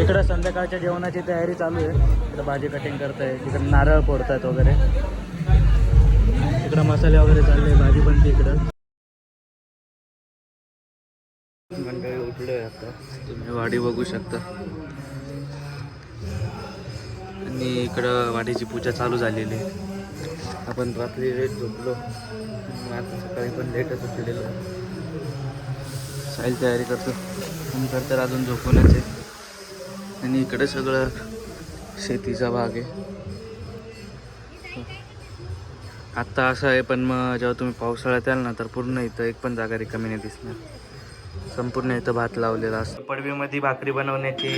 इकडं संध्याकाळच्या जेवणाची तयारी चालू आहे. इकडं भाजी कटिंग करताय तिकडं नारळ फोडतायत वगैरे. इकडं मसाले वगैरे चालले भाजी पण इकडं. मंडळी उठलोय आता. तुम्ही वाडी बघू शकता. आणि इकडं वाडीची पूजा चालू झालेली आहे. आपण रात्री लेट झोपलो. आता सकाळी पण लेटच उठलेलो. साईल तयारी करतो. नंतर तर अजून झोपूनच आहे. आणि इकडे सगळं शेतीचा भाग आहे. आत्ता असं आहे पण मग जेव्हा तुम्ही पावसाळ्यात याल ना तर पूर्ण इथं एक पण जागा रिकामी नाही दिसणार. संपूर्ण इथं भात लावलेला असतो. पडवीमध्ये भाकरी बनवण्याची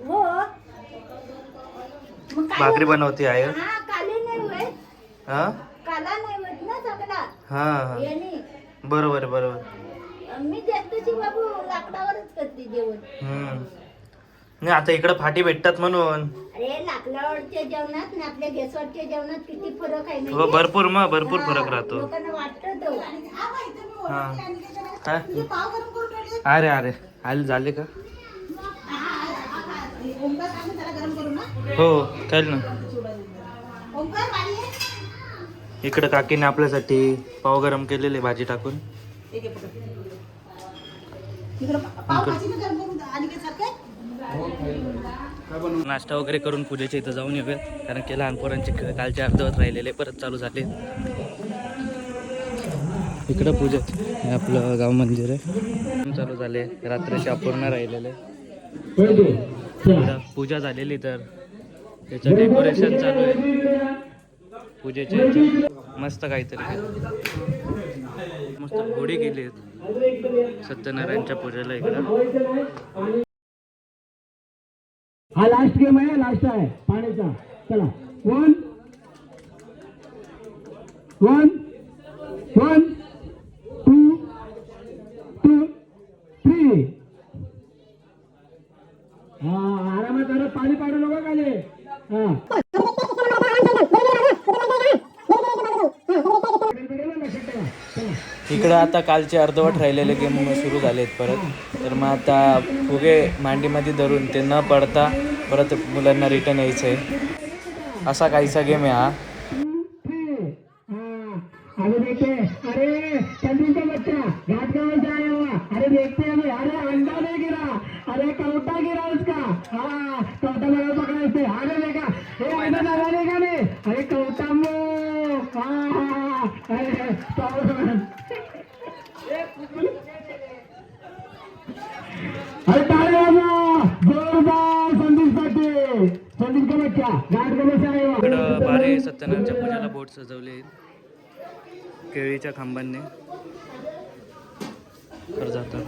हो. भाकरी? बनवते आहे हा हा? काला नाही होत ना चांगला याने बरोबर बरोबर मी बाबू लाकडावरच करते जेवण. हम्म. नाही आता इकडं फाटी भेटतात म्हणून. अरे लाकडावरच्या जेवणात आणि आपल्या गॅसवरच्या जेवणात किती फरक आहे हो माहिती? भरपूर मग भरपूर फरक राहतो. लोकांना वाटतं तो. हा. काय अरे अरे आले झाले का? हो चालेल ना. इकडं काकीने आपल्यासाठी पाव गरम केलेले भाजी टाकून. नाश्ता वगैरे करून पूजेच्या इथं जाऊन येऊयात कारण की लहान पोरांचे खेळ कालचे अर्धवत राहिलेले परत चालू झाले. इकडं पूजा. हे आपलं गाव मंदिर आहे. चालू झाले. रात्रीचे अपूर्ण राहिलेले. पूजा झालेली तर त्याचं डेकोरेशन चालू आहे. पूजेचे मस्त काहीतरी मस्त घोडी गेली. सत्यनारायणच्या पूजेला इकडं. हा लास्ट गेम आहे लास्ट आहे. पाण्याचा. चला. One one one two two three हा आरामात जरा पाणी पाडू नका काले हा. इकडं आता कालचे अर्धवट राहिलेले गेम सुरू झालेत परत. तर मग आता फुगे मांडीमध्ये धरून ते न पडता परत मुलांना रिटर्न यायचं आहे असा काहीसा गेम आहे हा अरे देखते अरे चंदू का बच्चा घाट गाँव से आया हुआ अरे देखते हैं अरे अंडा नहीं गिरा अरे कौटा गिरा उसका हाँ कौटा लगा पकड़ा इससे अरे देखा ये अंडा लगा देगा नहीं अरे कौटा मो हाँ अरे पावर अरे टाळे वाजवा जोरदार संदीप पाटील संदीप का बच्चा घाट गाँव से आया हुआ इकडं बारे सत्यनारायणच्या पूजेला बोट सजवले. केळीच्या खांबांनी. तर जातात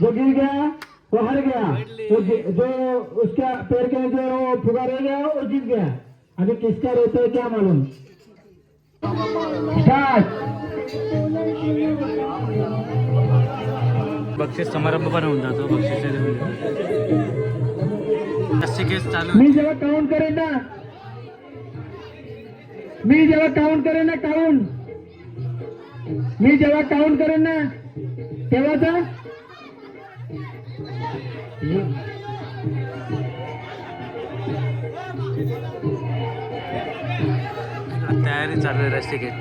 जो गिर गया वो हार गया वो जि- जो उसका पैर के वो फुगा रह गया वो जीत गया. अभी किसका रहता है क्या मालूम? स्टार्ट. बक्षीस समारंभ पण होऊन जातो बक्षीस चालू मी जेव्हा काउंट करेन ना मी जेव्हा काउंट करेन ना काउंट मी जेव्हा काउंट करेन ना तेव्हाचा तयारी चालू आहे रस्ते घेत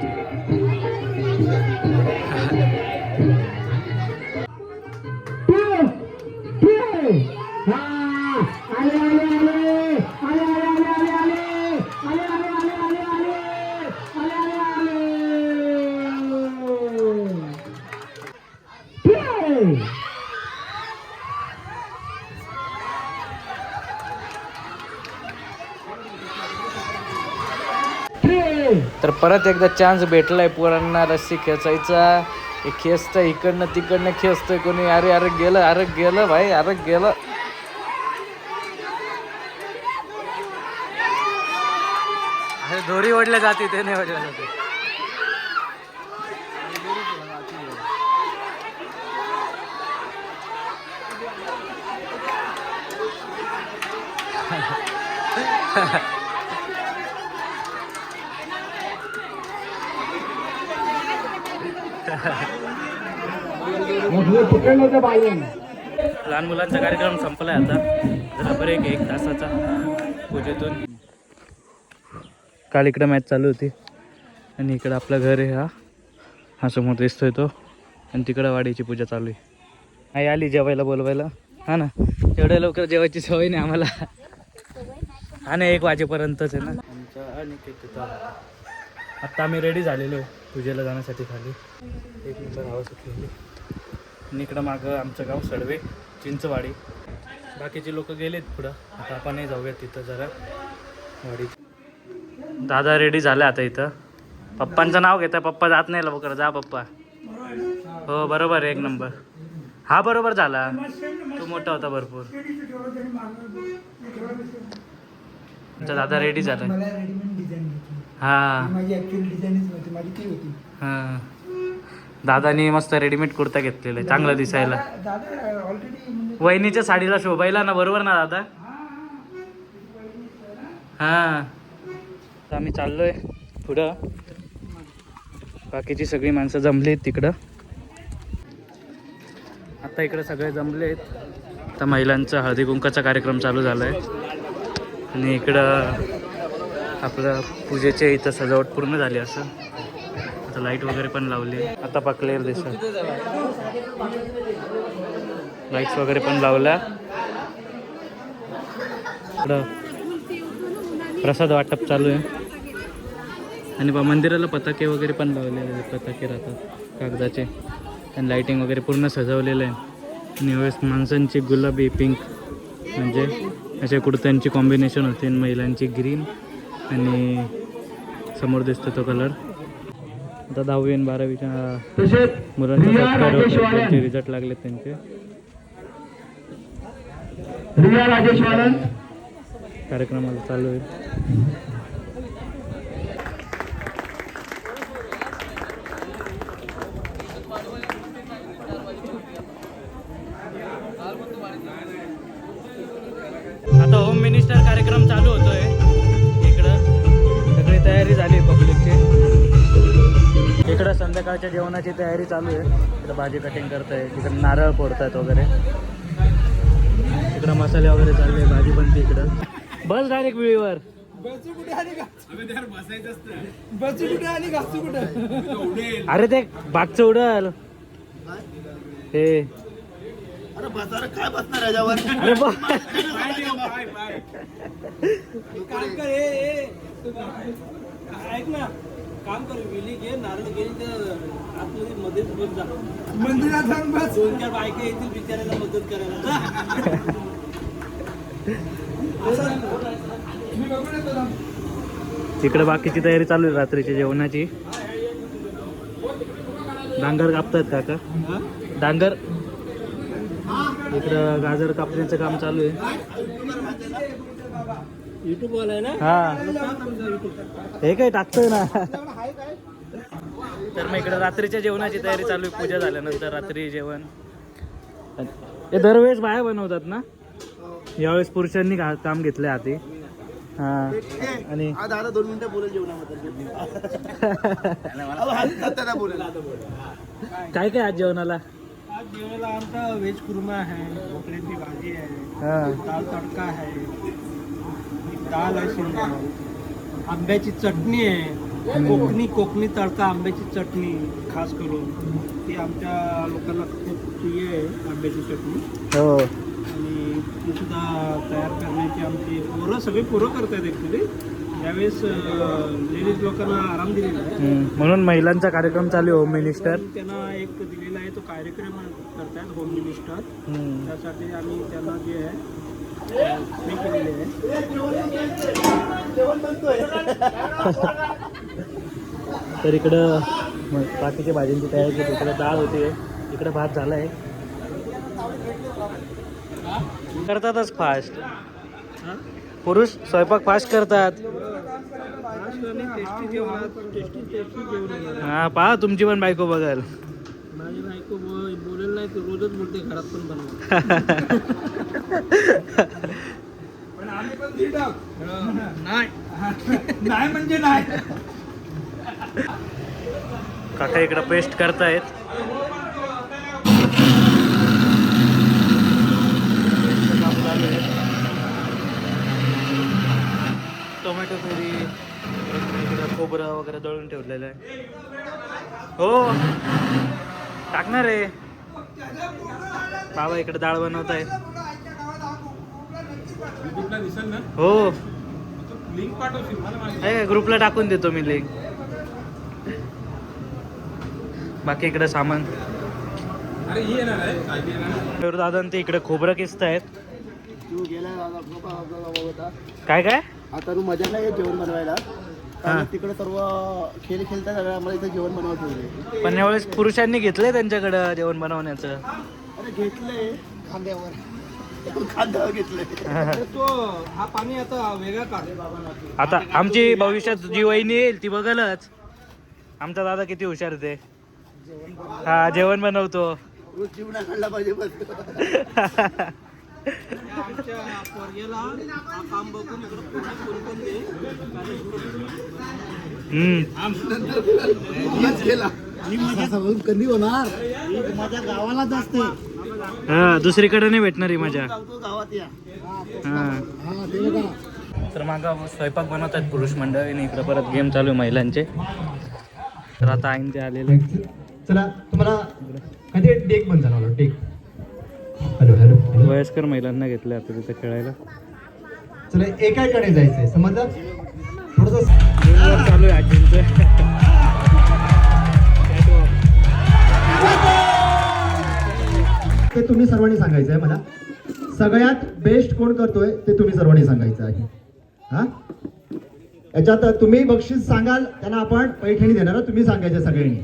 परत एकदा चान्स भेटलाय पोरांना रस्सी खेचायचा. हे खेचतं इकडनं तिकडनं खेचतंय कोणी. अरे अरे गेलं अरे गेलं भाई अरे गेलं. अरे दोरी ओढल्या जाते ते नाही ओढल्या जाते. Ha ha होतं बाईने. लहान मुलांचा कार्यक्रम संपलाय आता. जरा बरे एक तासाचा पूजेतून. काल इकडं मॅच चालू होती. आणि इकडं आपलं घर आहे हा. हा समोर दिसतोय तो. आणि तिकडं वाडीची पूजा चालू आहे. आई आली जेवायला बोलवायला. हा ना? एवढ्या लवकर जेवायची सवय नाही आम्हाला. हा ना एक वाजेपर्यंतच आहे ना. आमच्या आणि आत्ता आम्ही रेडी झालेलो आहे. पूजेला जाण्यासाठी खाली. एक नंबर हवा सुटलेली आणि इकडं मागं आमचं गाव सडवे चिंचवाडी. बाकीचे लोक गेलेत पुढं. आता आपणही जाऊयात तिथं जरा. वाडी. दादा रेडी झाला आता इथं. पप्पांचं नाव घेता पप्पा जात नाही लवकर. जा पप्पा. हो बरोबर एक नंबर. हा बरोबर झाला. तो मोठा होता भरपूर. आमचा दादा रेडी झाला हा. माझी ऍक्च्युअली डिझाईनच नव्हती माझी ती होती. हा. दादानी मस्त रेडीमेड कुर्ता घेतलेला आहे चांगला दिसायला. दादा ऑलरेडी म्हणजे वहिनीच्या साडीला शोभायला ना बरोबर ना दादा? हा आता आम्ही चाललोय पुढं. बाकीची सगळी माणसं जमली तिकडं. आता इकडं सगळे जमलेत आता महिलांचा हळदी कुंकाचा कार्यक्रम चालू झाला आहे आणि इकडं आपलं पूजेचे इथं सजावट पूर्ण झाली असं. आता लाइट वगैरे पण लावली. आता पा क्लिअर दिसत. लाईट्स वगैरे पण लावल्या. प्रसाद वाटप चालू आहे. आणि बा मंदिराला पताके वगैरे पण लावलेले पताके राहतात कागदाचे. आणि लाईटिंग वगैरे पूर्ण सजवलेलं आहे. आणि यावेळेस माणसांची गुलाबी पिंक म्हणजे अशा कुर्त्यांची कॉम्बिनेशन होते महिलांची ग्रीन आणि समोर दिसतो तो कलर आता दहावी आणि बारावीच्या मुलांचे रिझल्ट लागले त्यांचे कार्यक्रमाला चालू आहे. इकडं संध्याकाळच्या जेवणाची तयारी चालू आहे. इकडं भाजी कटिंग करताय तिकडं नारळ फोडतायत वगैरे. इकडं मसाले वगैरे चालले भाजी बनते इकडं. बस डायरेक्ट वेळीवर. बसू कुठे आणि बसू कुठे आणि घासू कुठे? अरे ते बागचं उडल. हे. अरे बाजार काय बसणार याच्यावर? अरे बा काम कर. ऐक ना काम कर वेली घे नारळ घे तर आतमध्ये मध्येच बस जा मंदिरात जाऊन बस. दोन चार बायका येतील बिचाऱ्याला मदत करायला. जा. मी बघून येतो ना. तिकडे बाकीची तयारी चालू आहे रात्रीच्या जेवणाची. डांगर कापतायत काका? डांगर? इकडं गाजर कापण्याचं काम चालू आहे. युट्यूब वाला आहे ना? हा. हे काय टाकतोय ना. तर मग इकडे रात्रीच्या जेवणाची तयारी चालू आहे. पूजा झाल्यानंतर रात्री जेवण. हे दरवेळेस बाया बनवतात ना? यावेळेस पुरुषांनी का- काम घेतलंय हाती हा. आणि दादा दोन मिनिटं बोलेल जेवणाबद्दल. हा काय काय आज जेवणाला? आज जेवणाला आमचा व्हेज कुर्मा आहे भोपळ्याची भाजी आहे हा. दाल तडका आहे. दाल आहे शिंदे आंब्याची चटणी आहे. कोकणी कोकणी तडका आंब्याची चटणी खास करून. ती आमच्या लोकांना खूप प्रिय आहे आंब्याची चटणी. हो. आणि ती सुद्धा तयार करण्याची आमची पोरं सगळी पोरं करतात ॲक्च्युली यावेळेस लेडीज लोकांना आराम दिलेला आहे. म्हणून महिलांचा कार्यक्रम चालू आहे होम मिनिस्टर त्यांना एक दिलेला आहे तो कार्यक्रम करतात होम मिनिस्टर. त्यासाठी आम्ही त्यांना जे आहे तर इकडं बाकीच्या भाज्यांची तयारी केली. इकडं डाळ होती. इकडं भात आहे करतातच फास्ट पुरुष स्वयंपाक फास्ट करतात. हा पहा तुमची पण बायको बघाल. माझी बायको नाही तू रोजच बोलते घरात पण बनव पण आम्ही पण दीड नाही. म्हणजे नाही. काका इकडं पेस्ट करतायत. टोमॅटो पुरी खोबरं वगैरे दळून ठेवलेलं आहे. हो. टाकणार आहे. बाबा इकडे डाळ बनवत आहे हो. लिंक ग्रुपला टाकून देतो मी लिंक. बाकी इकडे सामान. दादा ते इकडे खोबरं किस्त आहेत. तू गेला बघता काय काय? आता तू मजा नाही जेवण बनवायला? हा. तिकडे सर्व खेळ खेळतात आणि आम्हाला इथे जेवण बनवत ठेवले पण यावेळेस पुरुषांनी घेतलंय त्यांच्याकडं जेवण बनवण्याचं? अरे घेतले खांद्यावर. खांद्यावर घेतले तर तो हा पाणी आता वेगळा काढ. आता आमची भविष्यात जी वहिनी येईल ती बघलच. आमचा दादा किती हुशार ते. हा जेवण बनवतो. रोज जीवना काढला पाहिजे आमच्या पोरग्याला काम बघून इकडे पूर्ण कोण दे. हम्म गेला मजा कधी होणार ही मजा गावालाच असते हा दुसरीकडे नाही भेटणार ही मजा सांगतो गावात या हा. हा ते बघा तर मागा स्वयंपाक बनवतात पुरुष मंडळीने इकडे परत गेम चालू आहे महिलांचे. तर आता आईन ते आलेले. चला तुम्हाला कधी टेक बंद झाला टेक हॅलो हॅलो वयस्कर महिलांना घेतलं आता तिथे खेळायला. चला एकाकडे जायचंय समजलं? थोडस चालू आहे आजींचं. ते तुम्ही सर्वांनी सांगायचं आहे मला. सगळ्यात बेस्ट कोण करतोय ते तुम्ही सर्वांनी सांगायचं आहे. हा? याच्यात तुम्ही बक्षीस सांगाल त्यांना आपण पैठणी देणार तुम्ही सांगायचं सगळ्यांनी.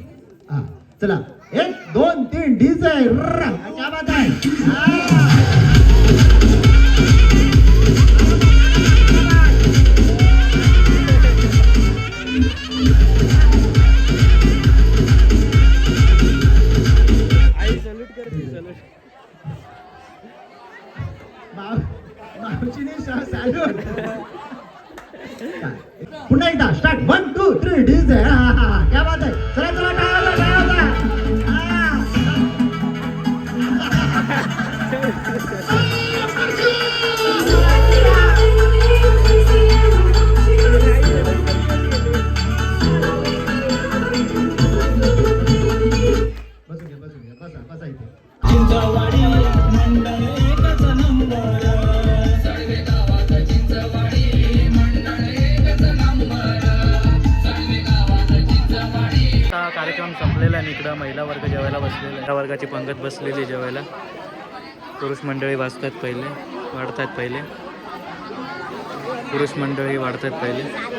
हा चला. एक दोन तीन डीजे क्या बात आहे या त्या वर्गाची पंगत बसलेली जेवायला. पुरुष मंडळी वाचतात पहिले वाढतात पहिले. पुरुष मंडळी वाढतात पहिले.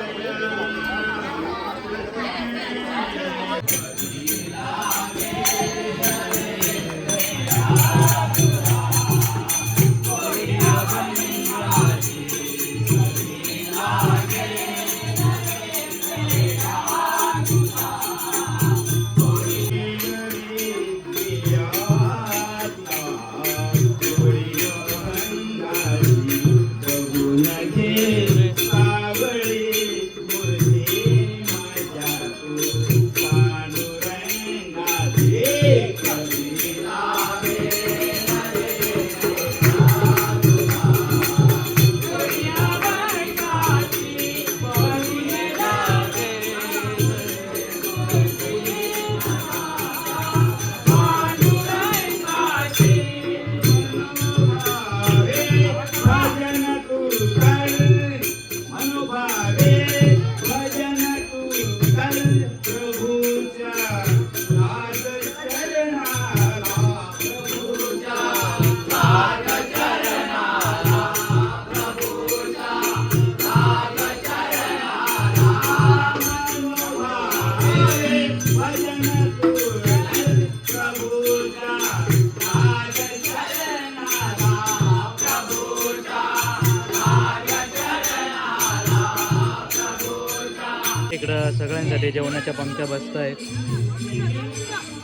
जेवणाच्या पंक्त्या बसत आहेत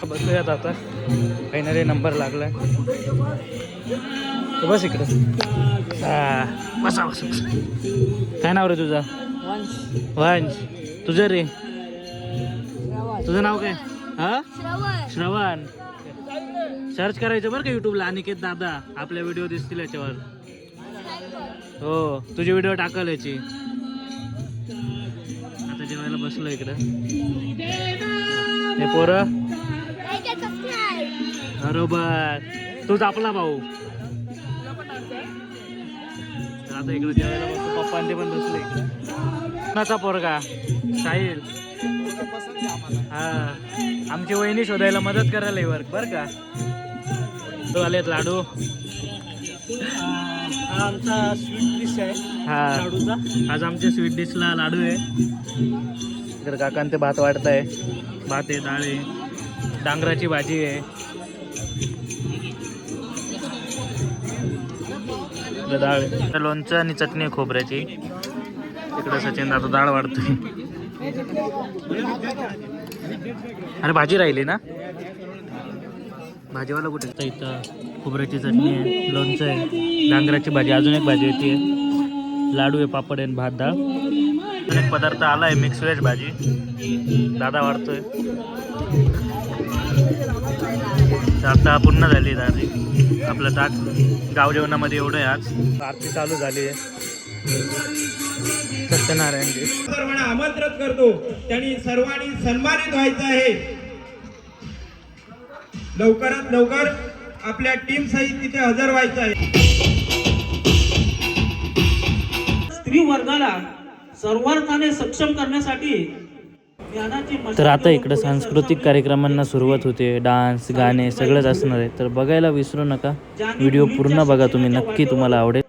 बसूयात आता. फायनली नंबर लागलाय. बस इकडं. बसा. काय नाव रे तुझं? वंश. तुझं रे? तुझं नाव काय? हा? श्रवण. सर्च करायचं बरं का युट्यूबला अनिकेत दादा आपल्या व्हिडिओ दिसतील याच्यावर. हो तुझी व्हिडिओ टाकल याची. बसलो इकडं. हे पोरं. बरोबर. तूच आपला भाऊ. आता इकडे जेवायला बसतो. पप्पा ते पण बसले. कोणाचा पोरगा? साहिल हा. आमची वहिनी शोधायला मदत करायला वर्क बरं का? तो आलेत लाडू. आमचा स्वीट डिश आहे हा. लाडूचा. आज आमच्या स्वीट डिशला लाडू आहे. तर काकांत भात वाढत आहे भात आहे डाळ आहे डांगराची भाजी आहे. डाळ आहे. लोणचं आणि चटणी आहे खोबऱ्याची. इकडे सचिन आता डाळ वाढतोय. अरे भाजी राहिली ना? भाजीवाला कुठे? इथं खोबऱ्याची चटणी आहे लोणचं आहे डांगराची भाजी अजून एक भाजी होती. लाडू आहे पापड आहे आणि भात डाळ. अनेक पदार्थ आला आहे मिक्स व्हेज भाजी. दादा वाढतोय. तर आता पूर्ण झाली दादी. आपलं ताट गाव जेवणामध्ये एवढं आहे आज. आरती चालू झाली आहे. सत्यनारायणची सर्वांना आमंत्रित करतो. त्यांनी सर्वांनी सन्मानित व्हायचं आहे. लवकरात लवकर आपल्या टीम सहित तिथे हजर व्हायचं आहे. स्त्री वर्गाला सर्वार्थाने सक्षम करण्यासाठी तर आता इकडं सांस्कृतिक कार्यक्रमांना सुरुवात होते. डान्स गाणे सगळंच असणार आहे. तर बघायला विसरू नका. व्हिडिओ पूर्ण बघा तुम्ही. नक्की तुम्हाला आवडेल.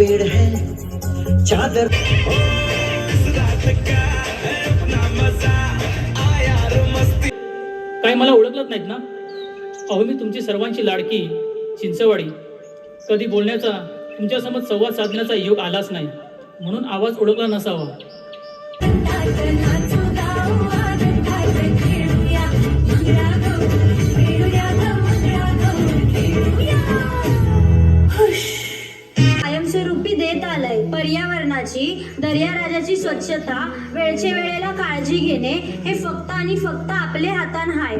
पेड़ है चादर। काय मला ओळखलंच नाहीत ना? अहो मी तुमची सर्वांची लाडकी चिंचवाडी. कधी बोलण्याचा तुमच्यासमोर संवाद साधण्याचा योग आलाच नाही. म्हणून आवाज ओळखला नसावा. पर्यावरणाची दर्याराजाची स्वच्छता वेळचे वेळेला काळजी घेणे हे फक्त आणि फक्त आपले हातान हाय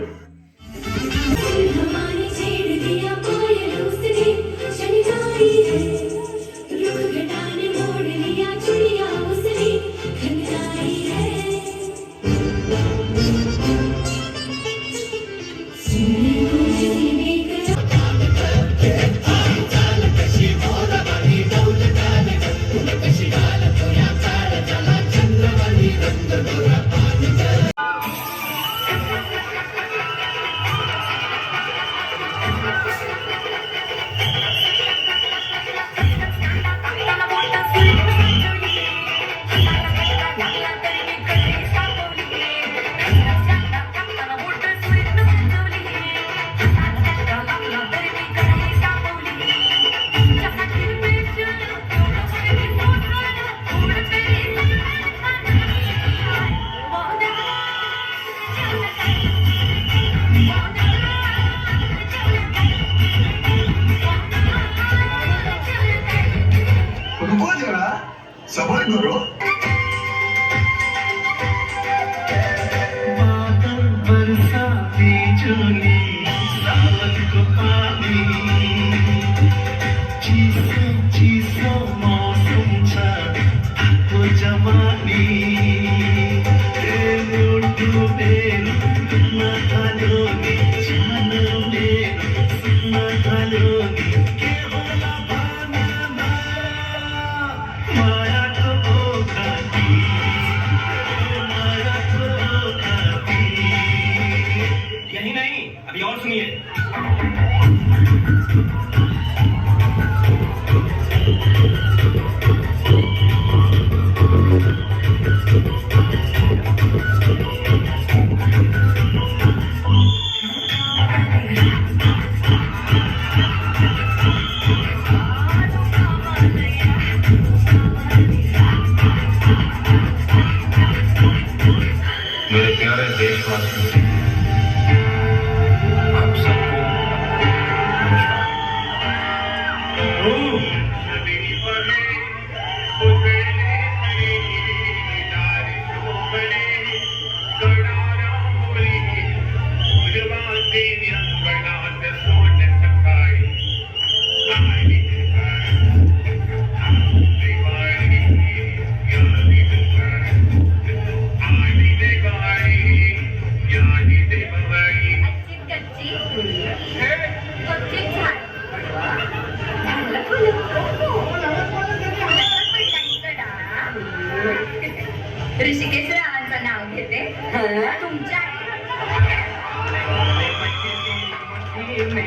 Thank you.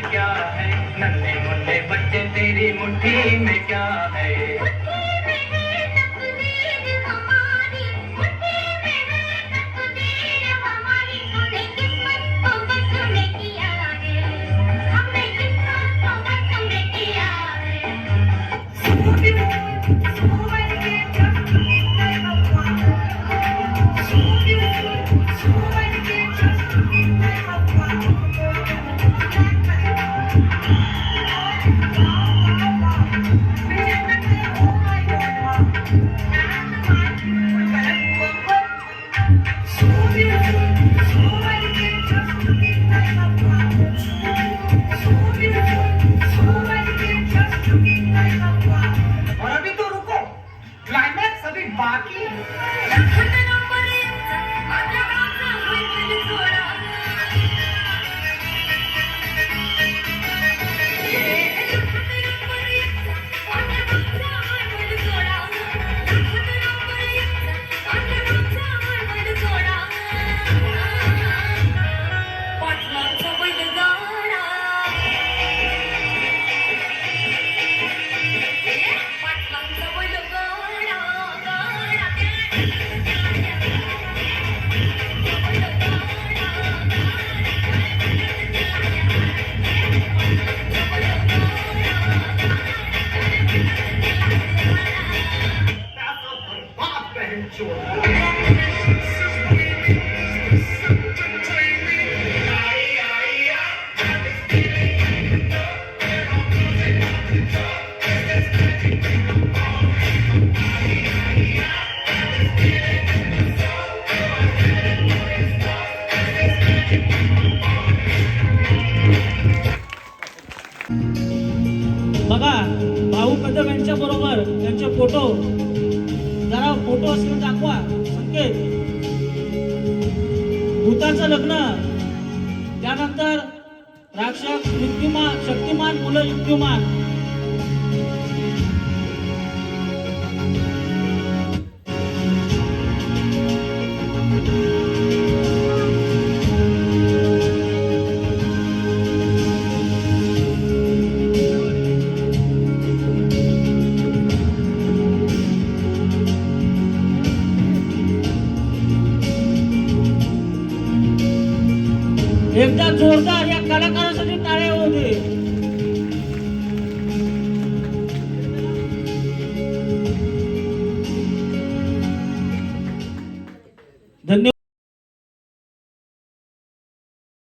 क्या है? नन्हे मुन्ने बच्चे तेरी मुट्ठी में क्या है? नंतर राक्षस युक्तिमान शक्तिमान मुलं युक्तिमान